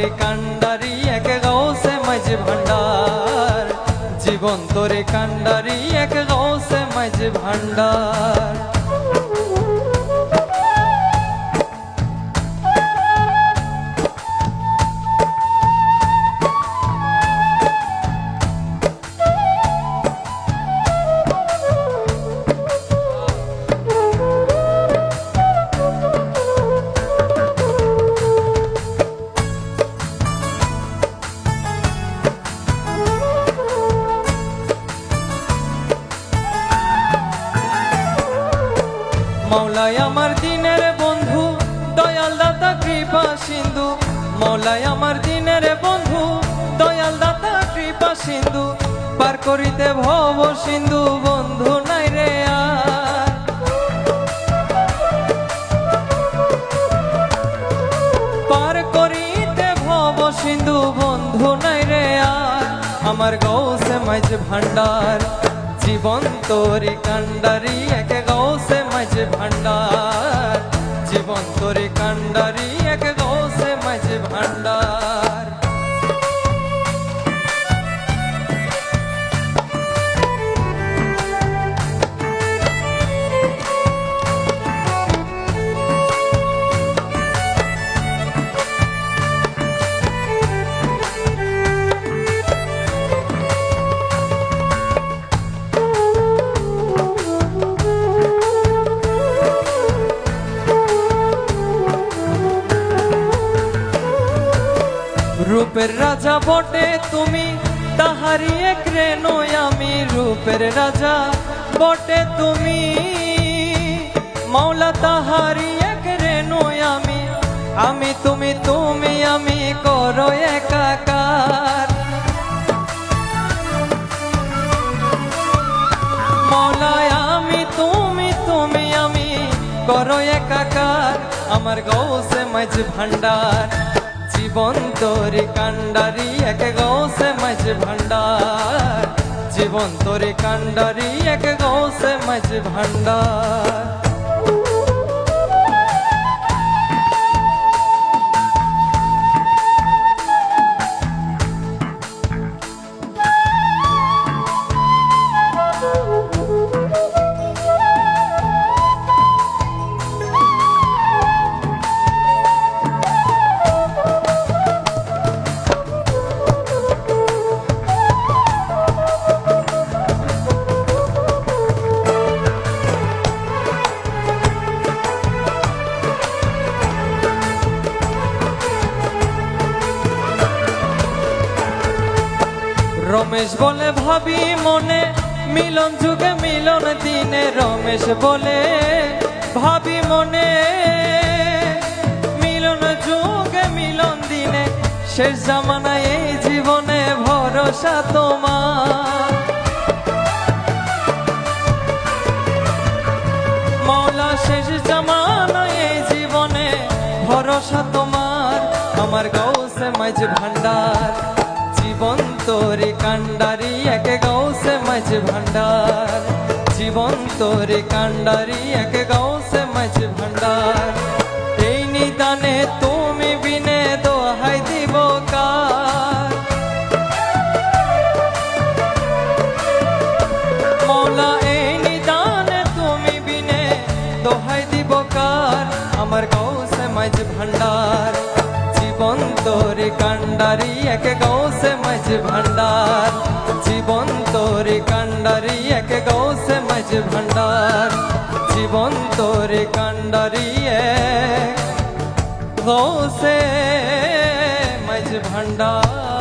তোরে কান্ডারি এক গাউসে মাঝ ভান্ডার। জীবন তোরে কান্ডারি এক গাউসে মাঝ ভান্ডার। মৌলাই আমার দিনের বন্ধু, দয়াল দাতা কৃপা সিন্ধু। মৌলাই আমার দিনের বন্ধু, দয়াল দাতা কৃপা সিন্ধু। পার করিতে ভব সিন্ধু, বন্ধু নাই রে পার করিতে ভব সিন্ধু, বন্ধু নাই রে আমার গৌসে মাঝ ভান্ডার জীবন তোরি কান্ডারি এক গৌসে মাঝ ভান্ডার জীবন তোরি কান্ডারি এক দোষে মাঝে ভান্ডার। রূপের রাজা বটে তুমি তাহারি এক রে আমি রূপের রাজা বটে তুমি। মাওলা তাহারি এক নই আমি আমি তুমি তুমি আমি করো একাকার। মৌলায় আমি তুমি তুমি আমি করো একাকার। আমার মাঝ ভান্ডার। জীবন তোরে কান্ডারি এক গৌসে মাঝ ভান্ডার জীবন তোরে কান্ডারি এক গৌসে মাঝ ভান্ডার রমেশ বলে, ভাবি মনে, মিলন যুগে মিলন দিনে রমেশ বলে, ভাবি মনে, মিলন যুগে মিলন দিনে, শেষ জামানায় এই জীবনে ভরসা তোমার। মৌলা শেষ জামানায় এই জীবনে ভরসা তোমার। আমার গৌসে মাঝ ভান্ডার। এক গৌসে মাঝ ভান্ডার জীবন তোরে কান্ডারি এক গৌসে মাঝ ভান্ডার এই নিদানে তুমি বিনে দোহাই দিব কার মৌলা এই নিদানে তুমি বিনে দোহাই দিব কার আমার গৌসে মাঝ ভান্ডার জীবন তোরে কান্ডারি এক গৌসে মাঝ ভান্ডার জীবন তোরে কান্ডারি এক গৌসে মাঝ ভান্ডার। জীবন তোরে কান্ডারি এক গৌসে মাঝ ভান্ডার।